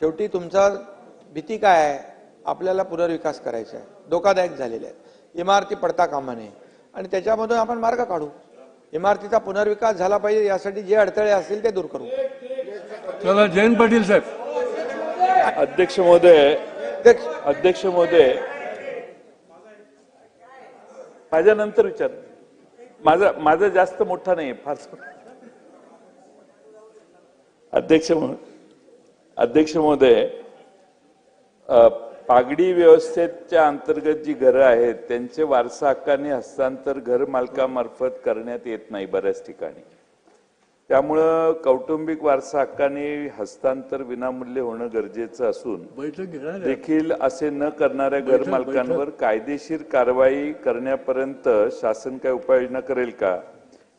शेवटी तुमचा भीती काय आहे? आपल्याला पुनर्विकास करायचा आहे. धोकादायक झालेले आहेत. इमारती पडता कामा नये. आणि त्याच्यामधून आपण मार्ग काढू. इमारतीचा पुनर्विकास झाला पाहिजे यासाठी जे अडथळे असतील ते दूर करू. चला जयंत पाटील साहेब. अध्यक्ष महोदय अध्यक्ष अध्यक्ष महोदय माझ्या नंतर विचार. माझा माझा जास्त मोठा नाही फार अध्यक्ष महो- अध्यक्ष महोदय पागडी व्यवस्थेच्या अंतर्गत जी घरं आहेत त्यांचे वारसा हक्काने हस्तांतर घर मालकामार्फत करण्यात येत नाही बऱ्याच ठिकाणी. त्यामुळं कौटुंबिक वारसा हक्काने हस्तांतर विनामूल्य होणं गरजेचं असून. देखील असे न करणाऱ्या घर मालकांवर कायदेशीर कारवाई करण्यापर्यंत शासन काय उपाययोजना करेल का?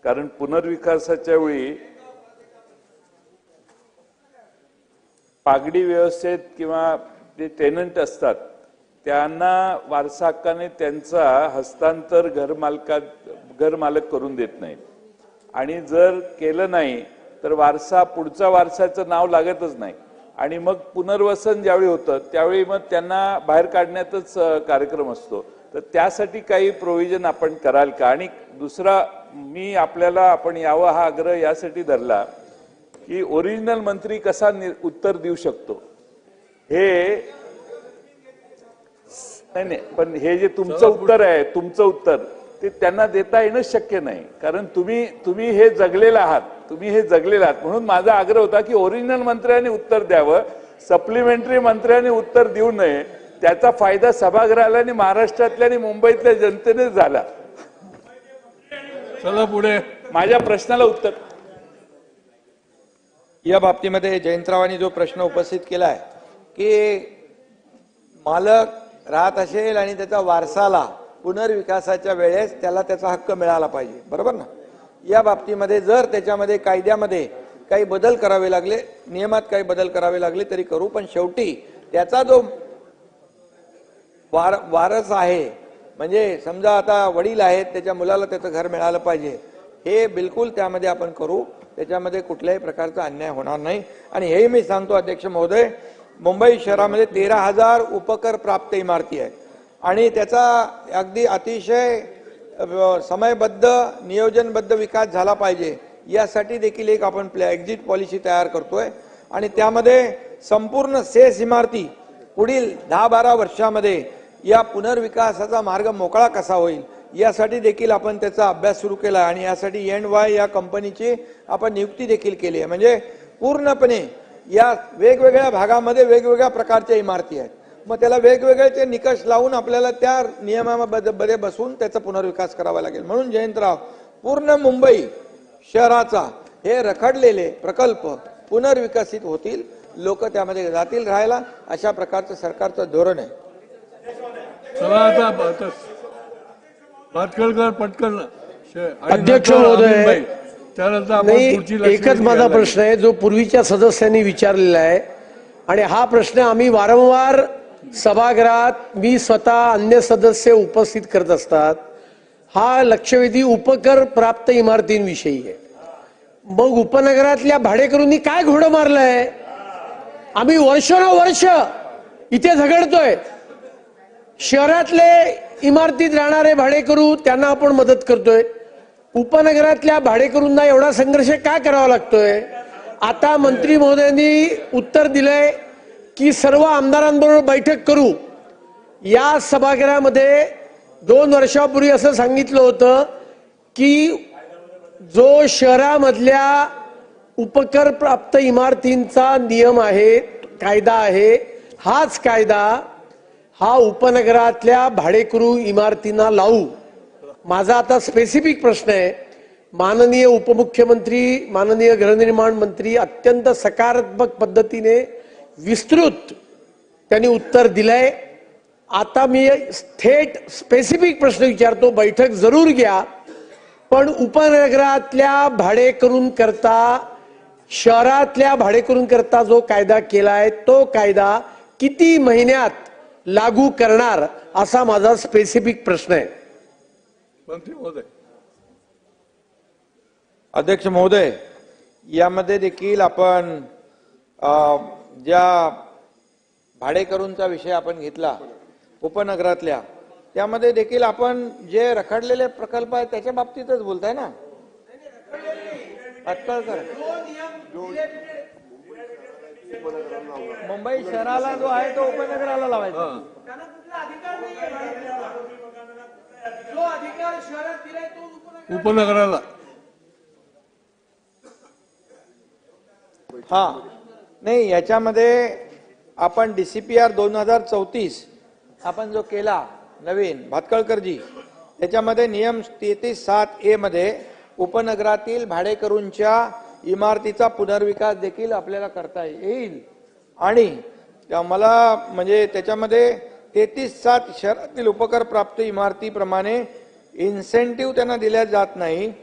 कारण पुनर्विकासाच्या वेळी पागडी व्यवस्थेत किंवा जे टेनंट असतात त्यांना वारसा हक्काने त्यांचा हस्तांतर घरमालकात घरमालक करून देत नाही आणि जर केलं नाही तर वारसा पुढचा वारसाचं नाव लागतच नाही. आणि मग पुनर्वसन ज्यावेळी होतं त्यावेळी मग त्यांना बाहेर काढण्यातच कार्यक्रम असतो. तर त्यासाठी काही प्रोव्हिजन आपण कराल का? आणि दुसरा मी आपल्याला आपण यावं हा आग्रह यासाठी धरला की ओरिजिनल मंत्री कसा उत्तर देऊ शकतो? हे नाही नाही पण हे जे तुमचं उत्तर आहे तुमचं उत्तर ते त्यांना देता येणं शक्य नाही. कारण तुम्ही तुम्ही हे जगलेलं आहात तुम्ही हे जगलेलं आहात. म्हणून माझा आग्रह होता की ओरिजिनल मंत्र्यांनी उत्तर द्यावं सप्लिमेंटरी मंत्र्यांनी उत्तर देऊ नये. त्याचा फायदा सभागृहाला आणि महाराष्ट्रातल्या आणि मुंबईतल्या जनतेने झाला. चला पुढे. माझ्या प्रश्नाला उत्तर. या बाबतीमध्ये जयंतरावांनी जो प्रश्न उपस्थित केला आहे की मालक राहत असेल आणि त्याचा वारसाला पुनर्विकासाच्या वेळेस त्याला त्याचा हक्क मिळाला पाहिजे बरोबर ना? या बाबतीमध्ये जर त्याच्यामध्ये कायद्यामध्ये काही बदल करावे लागले नियमात काही बदल करावे लागले तरी करू पण शेवटी त्याचा जो वार वारस आहे म्हणजे समजा आता वडील आहेत त्याच्या मुलाला त्याचं घर मिळालं पाहिजे हे बिलकुल त्यामध्ये आपण करू त्याच्यामध्ये कुठल्याही प्रकारचा अन्याय होणार नाही. आणि हेही मी सांगतो अध्यक्ष महोदय मुंबई शहरामध्ये तेरा हजार उपकर प्राप्त इमारती आहे आणि त्याचा अगदी अतिशय समयबद्ध नियोजनबद्ध विकास झाला पाहिजे यासाठी देखील एक आपण प्लॅ एक्झिट पॉलिसी तयार करतोय. आणि त्यामध्ये संपूर्ण सेस इमारती पुढील दहा बारा वर्षामध्ये या पुनर्विकासाचा मार्ग मोकळा कसा होईल यासाठी देखील आपण त्याचा अभ्यास सुरू केला आणि यासाठी एन वाय या कंपनीची आपण नियुक्ती देखील केली आहे. म्हणजे पूर्णपणे या वेगवेगळ्या भागामध्ये वेगवेगळ्या प्रकारच्या इमारती आहेत. मग त्याला वेगवेगळे ते निकष लावून आपल्याला त्या नियमामध्ये बसून त्याचा पुनर्विकास करावा लागेल. म्हणून जयंतराव पूर्ण मुंबई शहराचा हे रखडलेले प्रकल्प पुनर्विकसित होतील. लोक त्यामध्ये जातील राहायला. अशा प्रकारचं सरकारचं धोरण आहे. पटकन आणि अध्यक्ष महोदय. त्यानंतर एकच माझा प्रश्न आहे जो पूर्वीच्या सदस्यांनी विचारलेला आहे. आणि हा प्रश्न आम्ही वारंवार सभागृहात मी स्वतः अन्य सदस्य उपस्थित करत असतात. हा लक्षवेधी उपकर प्राप्त इमारतींविषयी आहे. मग उपनगरातल्या भाडेकरूंनी काय घोडं मारलंय? आम्ही वर्षानुवर्ष इथे झगडतोय. शहरातले इमारतीत राहणारे भाडेकरू त्यांना आपण मदत करतोय. उपनगरातल्या भाडेकरूंना एवढा संघर्ष का करावा लागतोय? आता मंत्री महोदयांनी उत्तर दिलंय की सर्व आमदारांबरोबर बैठक करू. या सभागृहामध्ये दोन वर्षापूर्वी असं सांगितलं होतं की जो शहरामधल्या उपकर प्राप्त इमारतींचा नियम आहे कायदा आहे हाच कायदा हा उपनगरातल्या भाडेकरू इमारतींना लावू. माझा आता स्पेसिफिक प्रश्न आहे. माननीय उपमुख्यमंत्री माननीय गृहनिर्माण मंत्री अत्यंत सकारात्मक पद्धतीने विस्तृत त्यांनी उत्तर दिलंय. आता मी थेट स्पेसिफिक प्रश्न विचारतो. बैठक जरूर घ्या. पण उपनगरातल्या भाडेकरून करता शहरातल्या भाडेकरून करता जो कायदा केलाय तो कायदा किती महिन्यात लागू करणार असा माझा स्पेसिफिक प्रश्न आहे. मंत्री महोदय. अध्यक्ष महोदय यामध्ये देखील आपण ज्या भाडेकरूंचा विषय आपण घेतला उपनगरातल्या त्यामध्ये देखील आपण जे रखडलेले प्रकल्प आहेत त्याच्या बाबतीतच बोलताय ना? अटकळकर मुंबई शहराला जो आहे तो उपनगराला लावायचा. हा. उपनगराला. हा. नाही याच्यामध्ये आपण डीसीपीआर दोन हजार चौतीस आपण जो केला नवीन भातकळकरजी त्याच्यामध्ये नियम तेहतीस सात ए मध्ये उपनगरातील भाडेकरूंच्या इमारतीचा पुनर्विकास देखील आपल्याला करता येईल. आणि मला म्हणजे त्याच्यामध्ये तेहतीस सात शहरातील उपकर प्राप्त इमारतीप्रमाणे इन्सेंटिव्ह त्यांना दिल्या जात नाही.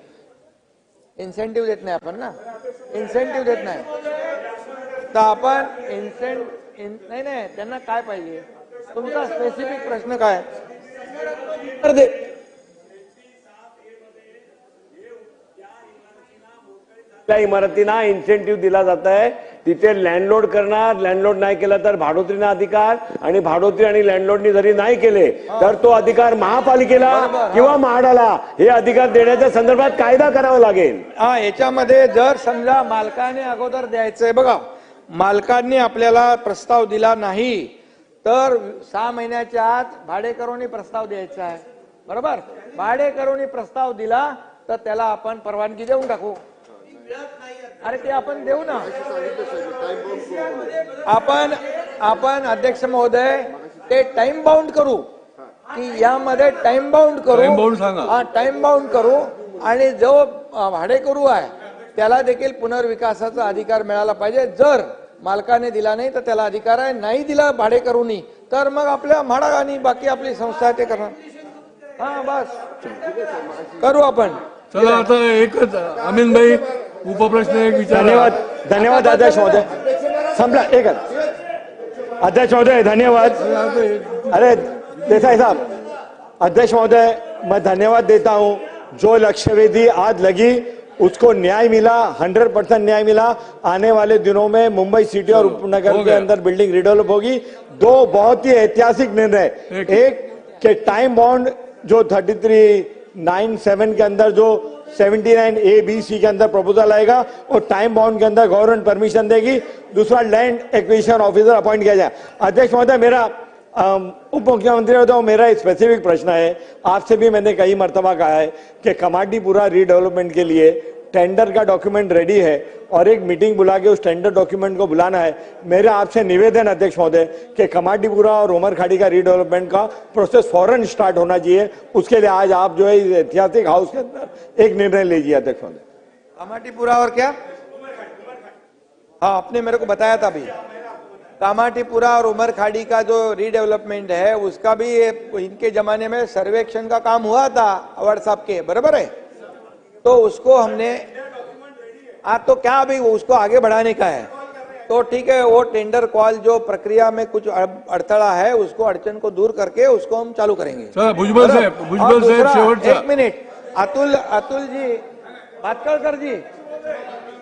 इन्सेंटिव्ह देत नाही आपण ना? इन्सेंटिव्ह देत नाही. तर आपण इन्सेंट नाही नाही त्यांना काय पाहिजे? तुमचा स्पेसिफिक प्रश्न काय तर दे- त्या इमारतींना इन्सेंटिव्ह दिला जात आहे तिथे लँडलोड करणार. लँडलोड नाही केला तर भाडोत्रीना अधिकार. आणि भाडोत्री आणि लँडलोडनी जरी नाही केले तर तो अधिकार महापालिकेला किंवा म्हाडाला हे अधिकार देण्याच्या संदर्भात कायदा करावा लागेल. हा याच्यामध्ये जर समजा मालकाने अगोदर द्यायचंय बघा मालकांनी आपल्याला प्रस्ताव दिला नाही तर सहा महिन्याच्या आत भाडेकरूंनी प्रस्ताव द्यायचा आहे. बरोबर? भाडेकरूंनी प्रस्ताव दिला तर त्याला आपण परवानगी देऊन टाकू. अरे ते आपण देऊ ना. आपण आपण अध्यक्ष महोदय ते टाइम बाउंड करू. की यामध्ये टाइम बाउंड करू. हा टाइम बाउंड करू. आणि जो भाडेकरू आहे त्याला देखील पुनर्विकासाचा अधिकार मिळाला पाहिजे. जर मालकाने दिला नाही तर त्याला अधिकार आहे. नाही दिला भाडेकरूनी तर मग आपल्या म्हाडा आणि बाकी आपली संस्था आहे ते करणार. हा बस. करू आपण. चला आता एकच अमीन भाई उपप्रश्न एक विचार धन्यवाद धन्यवाद अध्यक्ष महोदय. संपला एकच अध्यक्ष महोदय धन्यवाद. अरे देसाई साहब अध्यक्ष महोदय मैं धन्यवाद देता हूँ। जो लक्ष्यवेदी आज लगी उसको न्याय मिला 100 परसेंट न्याय मिला। आने वाले दिनों में मुंबई सिटी और उपनगर के अंदर बिल्डिंग रिडेवलप होगी। दो बहुत ही ऐतिहासिक निर्णय। एक- एक के टाइम बॉन्ड जो 33 नाइन सेवन के अंदर जो 79 ए, बी, सी के अंदर प्रपोजल आएगा और टाइम बाउंड के अंदर गवर्नमेंट परमिशन देगी। दूसरा लैंड एक्विजिशन ऑफिसर अपॉइंट किया जाए। अध्यक्ष महोदय, मेरा उप मुख्यमंत्री होता हूँ मेरा स्पेसिफिक प्रश्न है। आपसे भी मैंने कई मरतबा कहा है कि कमाडीपुरा रीडेवलपमेंट के लिए टेंडर का डॉक्यूमेंट रेडी है और एक मीटिंग बुला के उस टेंडर डॉक्यूमेंट को बुलाना है। मेरा आपसे निवेदन अध्यक्ष महोदय, कि कमाटीपुरा और उमर खाड़ी का रीडेवलपमेंट का प्रोसेस फ़ौरन स्टार्ट होना चाहिए। उसके लिए आज आप जो है ऐतिहासिक हाउस के अंदर एक निर्णय लीजिए अध्यक्ष महोदय। कामाटीपुरा और क्या? हाँ आपने मेरे को बताया था अभी। कामाटीपुरा और उमर खाड़ी का जो रीडेवलपमेंट है, उसका भी इनके जमाने में सर्वेक्षण का काम हुआ था, अवार्ड साहब के, बराबर है? तो उसको हमने आ तो क्या अभी उसको आगे बढ़ाने का है? तो ठीक है वो टेंडर कॉल जो प्रक्रिया में कुछ अड़- अड़थड़ा है उसको अड़चन को दूर करके उसको हम चालू करेंगे। भुजबल और भुजबल शेवटचा एक मिनिट अतुल अतुल जी भातकळकर जी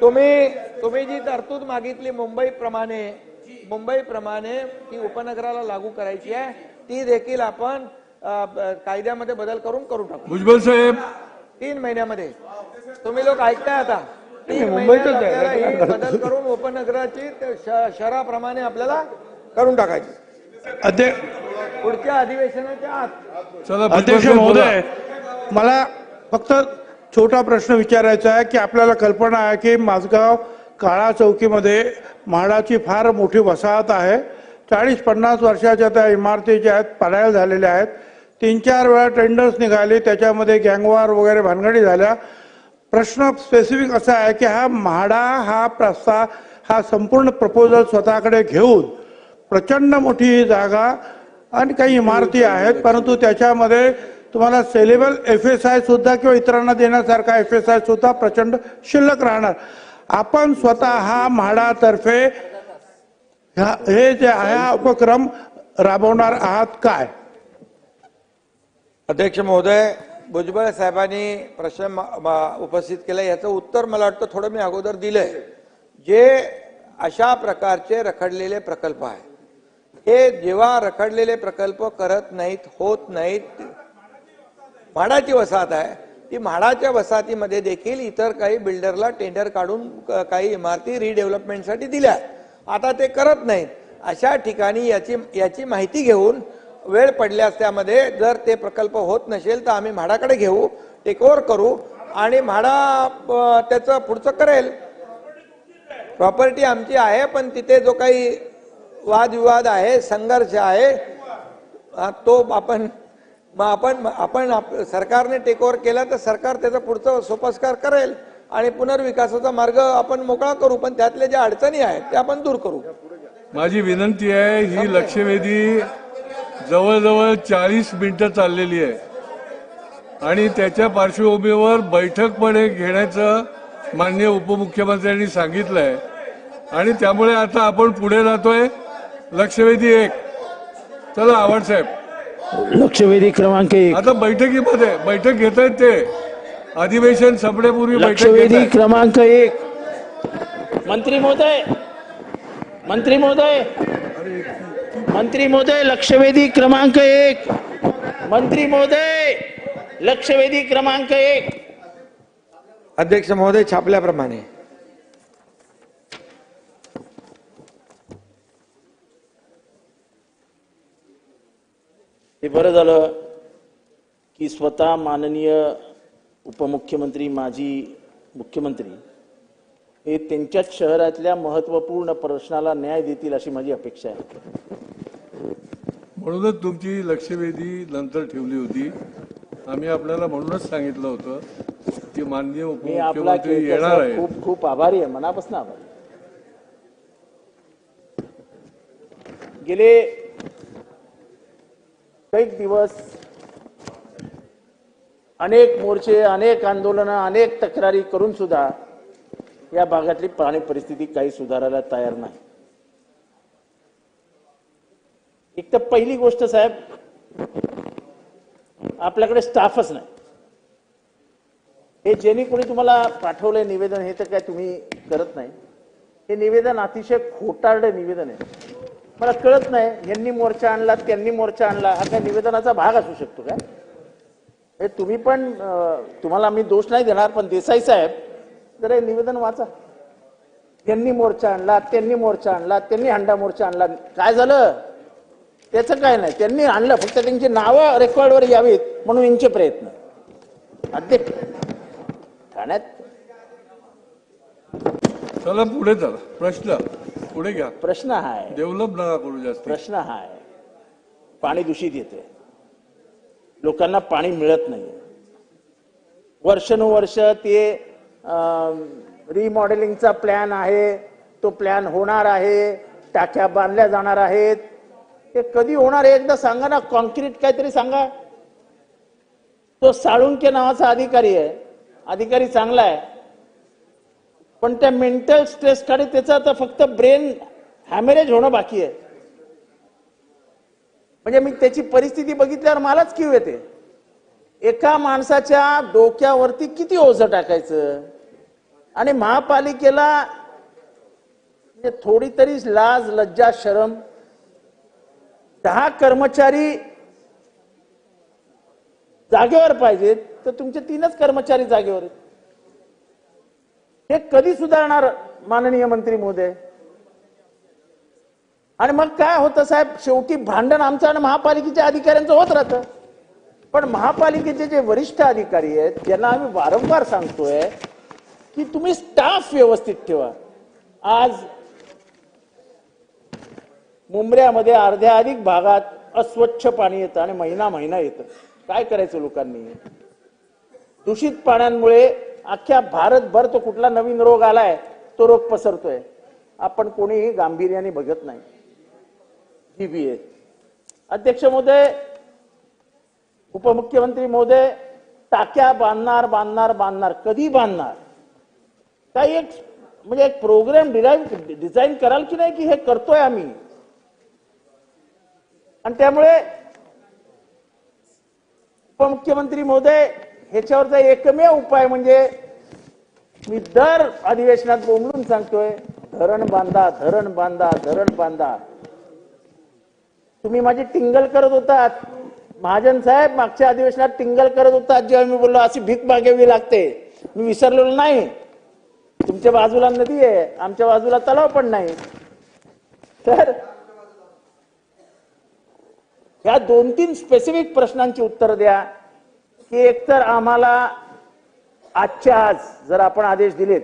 तुम्ही तुम्ही जी तरतूद मागितली मुंबई प्रमाणे मुंबई प्रमाणे ती उपनगराला लागू करायची आहे ती देखील आपण अ, ब- कायद्यामध्ये बदल करून करू टाकू. भुजबल साहेब तीन महिन्यामध्ये. तुम्ही लोक ऐकताय आता. तीन महिन्यात ही बदल करून उपनगराची ते श- शहराप्रमाणे आपल्याला करून टाकायची. अध्यक्ष पुढच्या अधिवेशनाच्या आत. अध्यक्ष. महोदय मला फक्त छोटा प्रश्न विचारायचा आहे की आपल्याला कल्पना आहे की माझगाव काळा चौकीमध्ये म्हाडाची फार मोठी वसाहत आहे. चाळीस पन्नास वर्षाच्या त्या इमारती ज्या आहेत पडायला झालेल्या आहेत. तीन चार वेळा टेंडर्स निघाले त्याच्यामध्ये गँगवार वगैरे भानगडी झाल्या. प्रश्न स्पेसिफिक असा आहे की हा म्हाडा हा प्रस्ताव हा संपूर्ण प्रपोजल स्वतःकडे घेऊन प्रचंड मोठी जागा आणि काही इमारती आहेत परंतु त्याच्यामध्ये तुम्हाला सेलेबल एफ एस आय सुद्धा किंवा इतरांना देण्यासारखा एफ एस आय सुद्धा प्रचंड शिल्लक राहणार. आपण स्वतः हा म्हाडातर्फे हे जे आहे हा उपक्रम राबवणार आहात काय? अध्यक्ष महोदय भुजबळ साहेबांनी प्रश्न उपस्थित केला. याचं उत्तर मला वाटतं थोडं मी अगोदर दिलंय. जे अशा प्रकारचे रखडलेले प्रकल्प आहे हे जेव्हा रखडलेले प्रकल्प करत नाहीत होत नाहीत म्हाडाची वसाहत आहे. ती म्हाडाच्या वसाहतीमध्ये देखील इतर काही बिल्डरला टेंडर काढून क- काही इमारती रिडेव्हलपमेंटसाठी दिल्या. आता ते करत नाहीत. अशा ठिकाणी याची याची माहिती घेऊन वेळ पडल्यास त्यामध्ये जर ते प्रकल्प होत नसेल तर आम्ही म्हाडाकडे घेऊ टेक ओव्हर करू आणि म्हाडा त्याचं पुढचं करेल. प्रॉपर्टी आमची आहे पण तिथे जो काही वादविवाद आहे संघर्ष आहे तो आपण मग आपण आपण आप- सरकारने टेक ओव्हर केला तर सरकार त्याचा पुढचं सोपस्कार करेल आणि पुनर्विकासाचा मार्ग आपण मोकळा करू पण त्यातल्या ज्या अडचणी आहेत त्या आपण दूर करू. माझी विनंती आहे ही लक्षवेधी जवळजवळ चाळीस मिनिटं चाललेली आहे. आणि त्याच्या पार्श्वभूमीवर बैठक पण एक घेण्याचं मान्य उपमुख्यमंत्र्यांनी सांगितलंय. आणि त्यामुळे आता आपण पुढे जातोय. लक्षवेधी एक. चला आवड साहेब. लक्षवेधी क्रमांक एक. आता बैठकीमध्ये बैठक घेत आहेत ते. अधिवेशन संपण्यापूर्वी लक्षवेधी. क्रमांक एक. मंत्री महोदय! मंत्री महोदय! मंत्री महोदय लक्षवेधी क्रमांक एक. मंत्री महोदय लक्षवेधी क्रमांक एक. अध्यक्ष महोदय छापल्याप्रमाणे. हे बरं झालं की स्वतः माननीय उपमुख्यमंत्री माजी मुख्यमंत्री हे त्यांच्याच शहरातल्या महत्त्वपूर्ण प्रश्नाला न्याय देतील अशी माझी अपेक्षा आहे. म्हणूनच तुमची लक्षवेधी नंतर ठेवली होती. आम्ही आपल्याला म्हणूनच सांगितलं होतं की माननीय मी आपला उपमुख्यमंत्री येणार आहे खूप खूप आभारी आहे. मनापासून आभारी. गेले कैक दिवस अनेक मोर्चे अनेक आंदोलनं अनेक तक्रारी करून सुद्धा या भागातली पाणी परिस्थिती काही सुधारायला तयार नाही. एक तर पहिली गोष्ट साहेब आपल्याकडे स्टाफच नाही. हे ज्यांनी कोणी तुम्हाला पाठवलंय निवेदन हे तर काय तुम्ही करत नाही. हे निवेदन अतिशय खोटारडं निवेदन आहे. मला कळत नाही यांनी मोर्चा आणला त्यांनी मोर्चा आणला हा काय निवेदनाचा भाग असू शकतो काय? हे तुम्ही पण तुम्हाला मी दोष नाही देणार पण देसाई साहेब जरा हे निवेदन वाचा. त्यांनी मोर्चा आणला त्यांनी मोर्चा आणला त्यांनी हंडा मोर्चा आणला. काय झालं? त्याचं काय नाही. त्यांनी आणलं फक्त त्यांची नावं रेकॉर्डवर यावीत म्हणून यांचे प्रयत्न. अध्यक्ष ठाण्यात? चला पुढे चला. प्रश्न. पुढे घ्या. प्रश्न हा आहे डेव्हलप नका करू जास्त. प्रश्न हा आहे पाणी दूषित येते. लोकांना पाणी मिळत नाही वर्षानुवर्ष ते रिमॉडेलिंगचा प्लॅन आहे. तो प्लॅन होणार आहे. टाक्या बांधल्या जाणार आहेत. ते कधी होणार आहे एकदा सांगा ना. कॉन्क्रीट काहीतरी सांगा. तो साळुंके नावाचा अधिकारी आहे. अधिकारी चांगला आहे. पण त्या मेंटल स्ट्रेस काढे त्याचं आता फक्त ब्रेन हॅमरेज होणं बाकी आहे. म्हणजे मी त्याची परिस्थिती बघितल्यावर मलाच किव येते. एका माणसाच्या डोक्यावरती किती ओझं टाकायचं? आणि महापालिकेला म्हणजे थोडी तरी लाज लज्जा शरम दहा कर्मचारी जागेवर पाहिजेत तर तुमचे तीनच कर्मचारी जागेवर हे कधी सुधारणार माननीय मंत्री महोदय आणि मग काय होतं साहेब? शेवटी भांडण आमचं आणि महापालिकेच्या अधिकाऱ्यांचं होत राहतं. पण महापालिकेचे जे वरिष्ठ अधिकारी आहेत त्यांना आम्ही वारंवार सांगतोय की तुम्ही स्टाफ व्यवस्थित ठेवा. आज मुंबऱ्यामध्ये अर्ध्या अधिक भागात अस्वच्छ पाणी येतं आणि महिना महिना येतं. काय करायचं लोकांनी? दूषित पाण्यामुळे अख्ख्या भारतभर तो कुठला नवीन रोग आलाय तो रोग पसरतोय. आपण कोणीही गांभीर्याने बघत नाही. ही बी अध्यक्ष महोदय उपमुख्यमंत्री महोदय टाक्या बांधणार बांधणार बांधणार. कधी बांधणार? काही एक म्हणजे एक प्रोग्राम डिझाईन डिझाईन कराल की नाही की हे करतोय आम्ही? आणि त्यामुळे उपमुख्यमंत्री महोदय ह्याच्यावरचा एकमेव उपाय म्हणजे मी दर अधिवेशनात बोंबलून सांगतोय धरण बांधा धरण बांधा धरण बांधा. तुम्ही माझी टिंगल करत होतात. महाजन साहेब मागच्या अधिवेशनात टिंगल करत होता जेव्हा मी बोललो अशी भीक मागावी लागते. मी विसरलेलो नाही. तुमच्या बाजूला नदी आहे आमच्या बाजूला तलाव पण नाही. तर या दोन तीन स्पेसिफिक प्रश्नांची उत्तर द्या. की एकतर आम्हाला आजच्या आज जर आपण आदेश दिलेत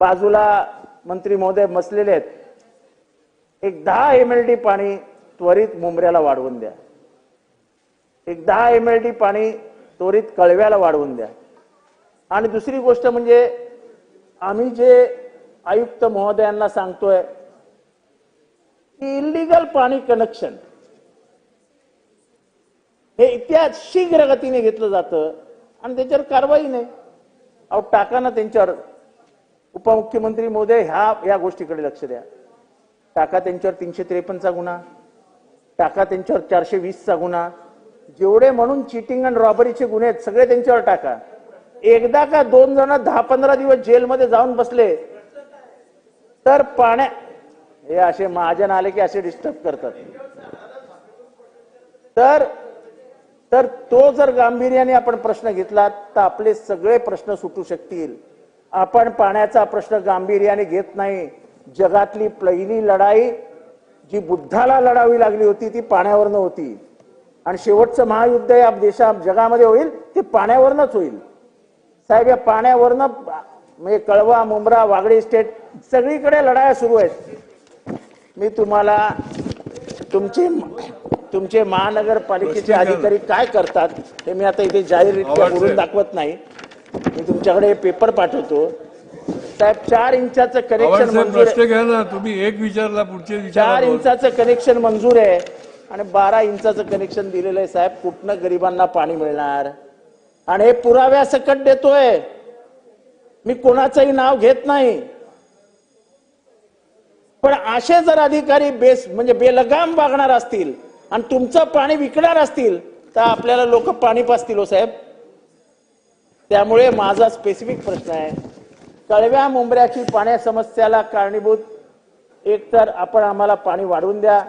बाजूला मंत्री महोदय बसलेले आहेत एक दहा एम एल डी पाणी त्वरित मुंबऱ्याला वाढवून द्या. एक दहा एम एल डी पाणी त्वरित कळव्याला वाढवून द्या. आणि दुसरी गोष्ट म्हणजे आम्ही जे आयुक्त महोदयांना सांगतोय की इलिगल पाणी कनेक्शन हे इतक्या शीघ्र गतीने घेतलं जातं आणि त्याच्यावर कारवाई नाही. अहो टाका ना त्यांच्यावर. उपमुख्यमंत्री मोदय ह्या या गोष्टीकडे लक्ष द्या. टाका त्यांच्यावर तीनशे त्रेपन्नचा गुन्हा. टाका त्यांच्यावर चारशे वीसचा गुन्हा. जेवढे म्हणून चिटिंग आणि रॉबरीचे गुन्हे आहेत सगळे त्यांच्यावर टाका. एकदा का दोन जण दहा पंधरा दिवस जेलमध्ये जाऊन बसले तर पाण्या हे असे महाजन आले की असे डिस्टर्ब करतात. तर तर तो जर गांभीर्याने आपण प्रश्न घेतला तर आपले सगळे प्रश्न सुटू शकतील. आपण पाण्याचा प्रश्न गांभीर्याने घेत नाही. जगातली पहिली लढाई जी बुद्धाला लढावी लागली होती ती पाण्यावरनं होती. आणि शेवटचं महायुद्ध या देशा जगामध्ये होईल ते पाण्यावरनच होईल. साहेब या पाण्यावरनं म्हणजे कळवा मुंब्रा वागडी स्टेट सगळीकडे लढाया सुरू आहेत. मी तुम्हाला तुमचे तुमचे महानगरपालिकेचे अधिकारी काय? करतात हे मी आता इथे जाहीररित्या आवाज बोलून. दाखवत नाही. मी तुमच्याकडे पेपर पाठवतो. साहेब चार इंचाचं कनेक्शन मंजूर घ्या ना तुम्ही एक विचारला पुढचे चार इंचाचं कनेक्शन मंजूर आहे. आणि बारा इंचाचं कनेक्शन दिलेलं आहे साहेब. कुठनं गरिबांना पाणी मिळणार? आणि हे पुराव्यासकट देतोय. मी कोणाचंही नाव घेत नाही. पण असे जर अधिकारी बेस म्हणजे बेलगाम वागणार असतील आणि तुमचं पाणी विकणार असतील तर आपल्याला लोक पाणी पाचतील हो साहेब. त्यामुळे माझा स्पेसिफिक प्रश्न आहे. कळव्या मुंबऱ्याची पाण्या समस्याला कारणीभूत. एक तर आपण आम्हाला पाणी वाढवून द्या.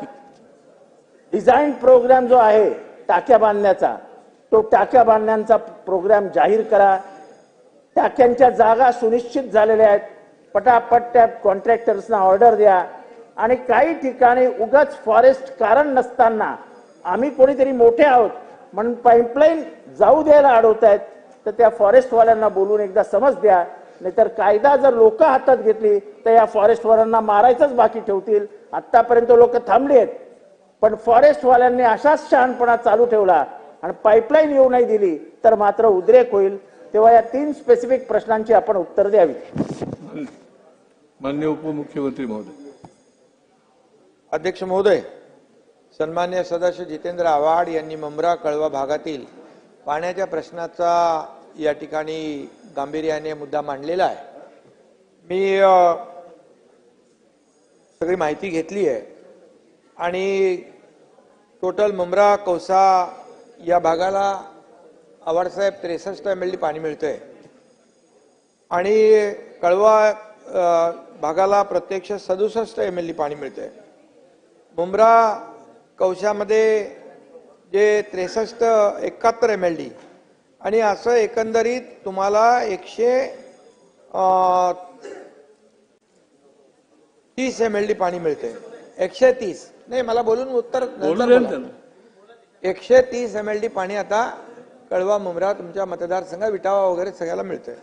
डिझाईन प्रोग्राम जो आहे टाक्या बांधण्याचा तो टाक्या बांधण्याचा प्रोग्राम जाहीर करा. टाक्यांच्या जागा सुनिश्चित झालेल्या आहेत. पटापट त्या कॉन्ट्रॅक्टर्सना ऑर्डर द्या. आणि काही ठिकाणी उगाच फॉरेस्ट कारण नसताना आम्ही कोणीतरी मोठे आहोत म्हणून पाईपलाईन जाऊ द्यायला अडवत आहेत तर त्या फॉरेस्टवाल्यांना बोलून एकदा समज द्या. नाहीतर कायदा जर लोक हातात घेतली तर या फॉरेस्टवाल्यांना मारायचंच बाकी ठेवतील. आत्तापर्यंत लोक थांबली आहेत. पण फॉरेस्टवाल्यांनी असाच शहाणपणा चालू ठेवला आणि पाईपलाईन येऊ नाही दिली तर मात्र उद्रेक होईल तेव्हा या तीन स्पेसिफिक प्रश्नांची आपण उत्तर द्यावी. मान्य उपमुख्यमंत्री महोदय. अध्यक्ष महोदय सन्मान्य सदस्य जितेंद्र आव्हाड यांनी मुंब्रा कळवा भागातील पाण्याच्या प्रश्नाचा या ठिकाणी गांभीर्याने मुद्दा मांडलेला आहे. मी सगळी माहिती घेतली आहे आणि टोटल मुंब्रा कौसा या भागाला आवाडसाहेब त्रेसष्ट एम एल डी पाणी मिळतं आहे आणि कळवा भागाला प्रत्यक्ष सदुसष्ट एम एल डी पाणी मिळतं आहे मुंब्रा कौशामध्ये जे त्रेसष्ट एकाहत्तर एम एल डी आणि असं एकंदरीत तुम्हाला एकशे तीस एम एल डी पाणी मिळते एकशे तीस. नाही मला बोलून उत्तर एकशे तीस एम एल डी पाणी आता कळवा मुंब्रा तुमच्या मतदारसंघात विटावा वगैरे सगळ्याला मिळतंय.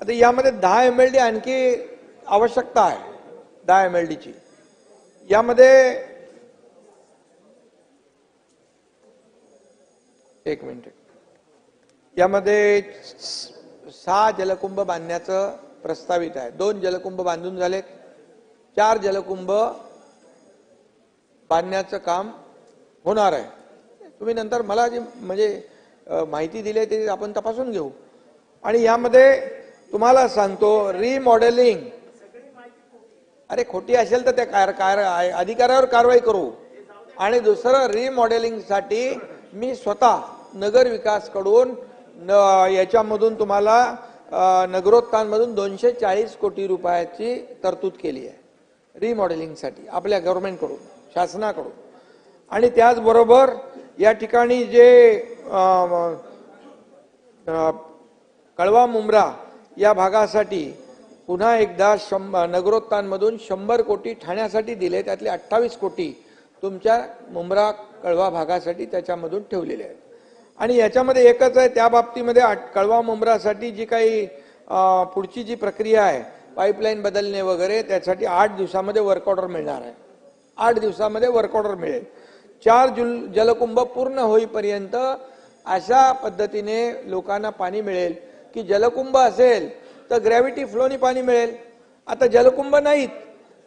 आता यामध्ये दहा एम एल डी आणखी आवश्यकता आहे दहा एम एल डीची यामध्ये एक मिनिट. यामध्ये सहा जलकुंभ बांधण्याचं प्रस्तावित आहे. दोन जलकुंभ बांधून झालेत चार जलकुंभ बांधण्याचं काम होणार आहे. तुम्ही नंतर मला जी म्हणजे माहिती दिली आहे ती आपण तपासून घेऊ. आणि यामध्ये तुम्हाला सांगतो रिमॉडेलिंग अरे खोटी असेल तर त्या कार कार अधिकाऱ्यावर कारवाई करू. आणि दुसरं रिमॉडेलिंगसाठी मी स्वतः नगर विकासकडून न- याच्यामधून तुम्हाला नगरोत्थानमधून दोनशे चाळीस कोटी रुपयाची तरतूद केली आहे. रिमॉडेलिंगसाठी आपल्या गव्हर्नमेंटकडून शासनाकडून. आणि त्याचबरोबर या ठिकाणी जे कळवा मुंब्रा या भागासाठी पुन्हा एकदा शंब नगरोत्थानमधून शंभर कोटी ठाण्यासाठी दिले त्यातले अठ्ठावीस कोटी तुमच्या मुंब्रा कळवा भागासाठी त्याच्यामधून ठेवलेले आहेत. आणि याच्यामध्ये एकच आहे त्या बाबतीमध्ये कळवा मुंब्रासाठी जी काही पुढची जी प्रक्रिया आहे पाईपलाईन बदलणे वगैरे त्यासाठी आठ दिवसामध्ये वर्क ऑर्डर मिळणार आहे. आठ दिवसामध्ये वर्क ऑर्डर मिळेल. चार जुल जलकुंभ पूर्ण होईपर्यंत अशा पद्धतीने लोकांना पाणी मिळेल. की जलकुंभ असेल तर ग्रॅव्हिटी फ्लोनी पाणी मिळेल. आता जलकुंभ नाहीत.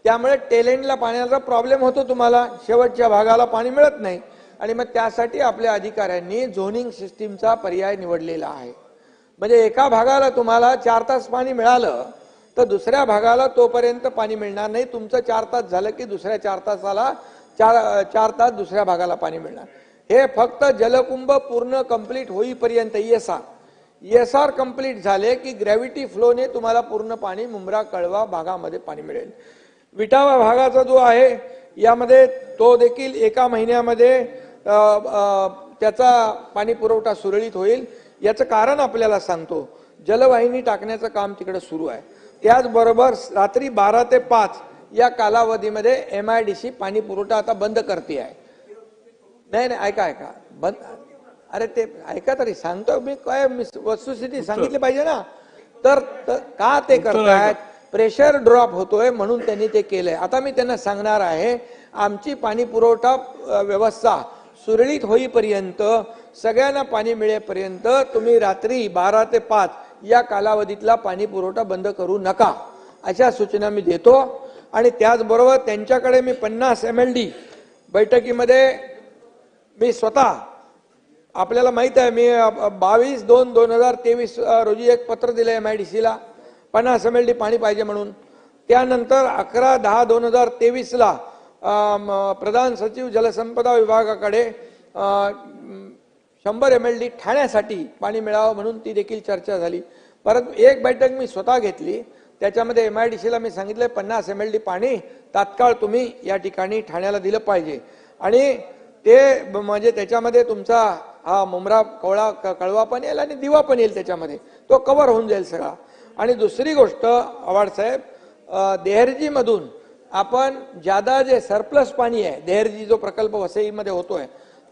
त्यामुळे टेलेंडला पाण्याचा प्रॉब्लेम होतो तुम्हाला. शेवटच्या भागाला पाणी मिळत नाही. आणि मग त्यासाठी आपल्या अधिकाऱ्यांनी झोनिंग सिस्टीमचा पर्याय निवडलेला आहे. म्हणजे एका भागाला तुम्हाला चार तास पाणी मिळालं तर दुसऱ्या भागाला तोपर्यंत पाणी मिळणार नाही. तुमचं चार तास झालं की दुसऱ्या चार तासाला चार चार तास दुसऱ्या भागाला पाणी मिळणार. हे फक्त जलकुंभ पूर्ण कंप्लीट होईपर्यंत S R S R complete झाले की ग्रॅव्हिटी फ्लोने तुम्हाला पूर्ण पाणी मुंब्रा कळवा भागामध्ये पाणी मिळेल. विटावा भागाचा जो आहे यामध्ये तो देखील एका महिन्यामध्ये त्याचा पाणी पुरवठा सुरळीत होईल. याचं कारण आपल्याला सांगतो. जलवाहिनी टाकण्याचं काम तिकडे सुरू आहे. त्याचबरोबर रात्री बारा ते पाच या कालावधीमध्ये एम आय डी सी पाणी पुरवठा आता बंद करते आहे. नाही नाही ऐका ऐका. बंद अरे ते ऐका तरी सांगतो मी काय वस्तुस्थिती सांगितली पाहिजे ना. तर तर का ते करतायत? प्रेशर ड्रॉप होतोय म्हणून त्यांनी ते केलंय. आता मी त्यांना सांगणार आहे आमची पाणी पुरवठा व्यवस्था सुरळीत होईपर्यंत सगळ्यांना पाणी मिळेपर्यंत तुम्ही रात्री बारा ते पाच या कालावधीतला पाणी पुरवठा बंद करू नका अशा सूचना मी देतो. आणि त्याचबरोबर त्यांच्याकडे मी पन्नास एम एल डी बैठकीमध्ये मी स्वतः आपल्याला माहीत आहे मी बावीस दोन दोन हजार तेवीस रोजी एक पत्र दिलं एम आय डी सीला पन्नास एम एल डी पाणी पाहिजे म्हणून. त्यानंतर अकरा दहा दोन हजार तेवीसला प्रधान सचिव जलसंपदा विभागाकडे शंभर एम एल डी ठाण्यासाठी पाणी मिळावं म्हणून ती देखील चर्चा झाली. परत एक बैठक मी स्वतः घेतली. त्याच्यामध्ये एम आय डी सीला मी सांगितलं पन्नास एम एल डी पाणी तात्काळ तुम्ही या ठिकाणी ठाण्याला दिलं पाहिजे. आणि ते म्हणजे त्याच्यामध्ये तुमचा हा मुमरा कवळा क- कळवा पण येईल आणि दिवा पण येईल त्याच्यामध्ये. तो कव्हर होऊन जाईल सगळा. आणि दुसरी गोष्ट आवाडसाहेब देहरजीमधून आपण ज्यादा जे सरप्लस पाणी आहे देहरजी जो प्रकल्प वसईमध्ये होतोय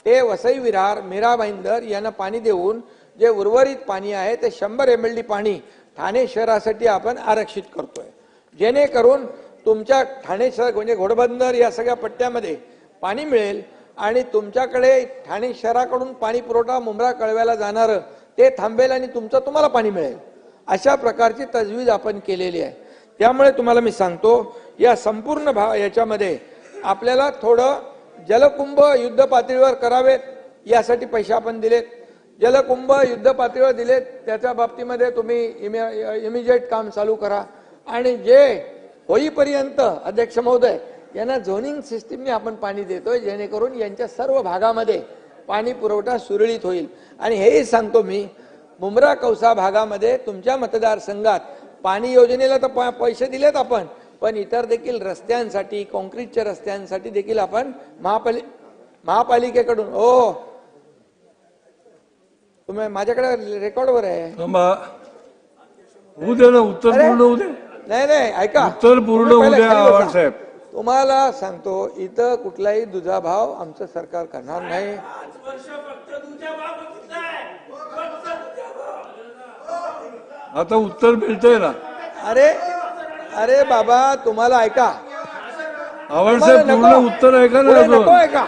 हे वसई विरार मीरा भाईंदर यांना पाणी देऊन जे उर्वरित पाणी आहे ते शंभर एम एल डी पाणी ठाणे शहरासाठी आपण आरक्षित करतोय. जेणेकरून तुमच्या ठाणे शहर म्हणजे घोडबंदर या सगळ्या पट्ट्यामध्ये पाणी मिळेल आणि तुमच्याकडे ठाणे शहराकडून पाणी पुरवठा मुंब्रा कळव्याला जाणारं ते थांबेल आणि तुमचं तुम्हाला पाणी मिळेल. अशा प्रकारची तजवीज आपण केलेली आहे. त्यामुळे तुम्हाला मी सांगतो या संपूर्ण भा याच्यामध्ये आपल्याला थोडं जलकुंभ युद्ध पातळीवर करावेत यासाठी पैसे आपण दिलेत. जलकुंभ युद्ध पातळीवर दिलेत त्याच्या बाबतीमध्ये तुम्ही इमिजिएट काम चालू करा. आणि जे होईपर्यंत अध्यक्ष महोदय यांना झोनिंग सिस्टीमने आपण पाणी देतोय जेणेकरून यांच्या सर्व भागामध्ये पाणी पुरवठा सुरळीत होईल. आणि हेही सांगतो मी मुंब्रा कौसा भागामध्ये तुमच्या मतदारसंघात पाणी योजनेला तर प- पैसे दिलेत आपण पण इतर देखील रस्त्यांसाठी कॉन्क्रीटच्या रस्त्यांसाठी देखील आपण महापालि महापालिकेकडून हो. तुम्ही माझ्याकडे रेकॉर्डवर आहे. दे ना उत्तर पूर्ण दे. नाही नाही ऐका. उत्तर पूर्ण तुम्ही होऊ पहिले द्या, खाली बसा. आव्हाड साहेब. तुम्हाला सांगतो इथं कुठलाही दुजाभाव आमचं सरकार करणार नाही. आता उत्तर मिळतंय ना. अरे अरे बाबा तुम्हाला ऐका. आव्हाड तुम्हाला साहेब पूर्ण. उत्तर ऐका ना अजून. ऐका.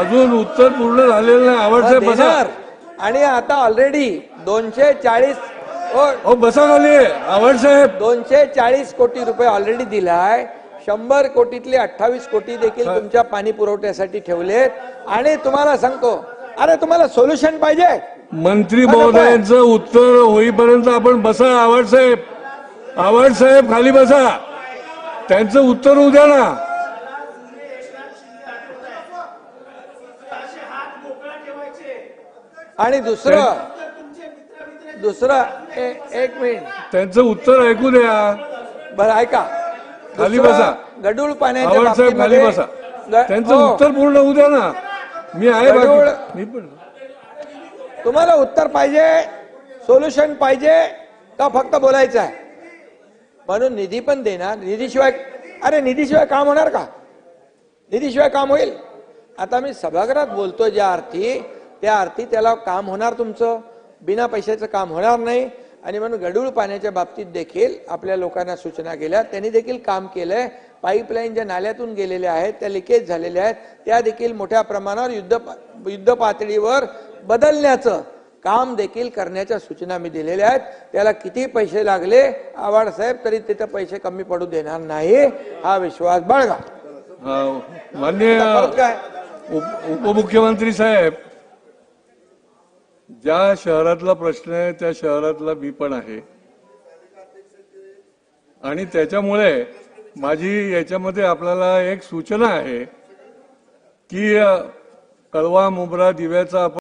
अजून उत्तर पूर्ण झालेलं नाही. आव्हाड साहेब बसा. देणार. आणि आता ऑलरेडी दोनशे चाळीस अहो बसा खाली. आव्हाड साहेब. दोनशे चाळीस कोटी रुपये ऑलरेडी दिलाय. शंभर कोटीतले अठ्ठावीस कोटी देखील तुमच्या पाणी पुरवठ्यासाठी ठेवलेत. आणि तुम्हाला सांगतो अरे तुम्हाला सोल्युशन पाहिजे. मंत्री. महोदयांचं उत्तर होईपर्यंत आपण बसा आव्हाड साहेब. आव्हाड साहेब खाली बसा. त्यांचं उत्तर होऊ द्या ना. आणि दुसरं दुसरं एक मिनिट. त्यांचं उत्तर ऐकू द्या. बरं ऐका. खाली बसा. गडूळ पाण्याच्या आव्हाड साहेब, खाली बाबतीमध्ये बसा. ग- त्यांचं हो. उत्तर पूर्ण होऊ द्या ना. मी आहे बाकी. मी पण तुम्हाला उत्तर पाहिजे सोल्युशन पाहिजे का फक्त बोलायचं आहे? म्हणून निधी पण देणार निधीशिवाय अरे निधीशिवाय काम होणार का? निधीशिवाय काम होईल? आता मी सभागृहात बोलतोय ज्या अर्थी त्या अर्थी त्याला काम होणार तुमचं. बिना पैशाचं काम होणार नाही. आणि म्हणून गडूळ पाण्याच्या बाबतीत देखील आपल्या लोकांना सूचना केल्या. त्यांनी देखील काम केलंय. पाईपलाईन ज्या नाल्यातून गेलेल्या आहेत त्या लिकेज झालेल्या आहेत. त्या देखील मोठ्या प्रमाणावर युद्ध युद्ध पातळीवर बदलण्याचं काम देखील करण्याच्या सूचना मी दिलेल्या आहेत. त्याला किती पैसे लागले आव्हाड साहेब तरी तिथे पैसे कमी पडू देणार नाही हा विश्वास बाळगा. परत काय? उप- उपमुख्यमंत्री साहेब ज्या शहरातला प्रश्न आहे त्या शहरातला मी पण आहे. आणि त्याच्यामुळे माझी याच्यामध्ये आपल्याला एक सूचना आहे की कळवा मुंब्रा दिव्याचा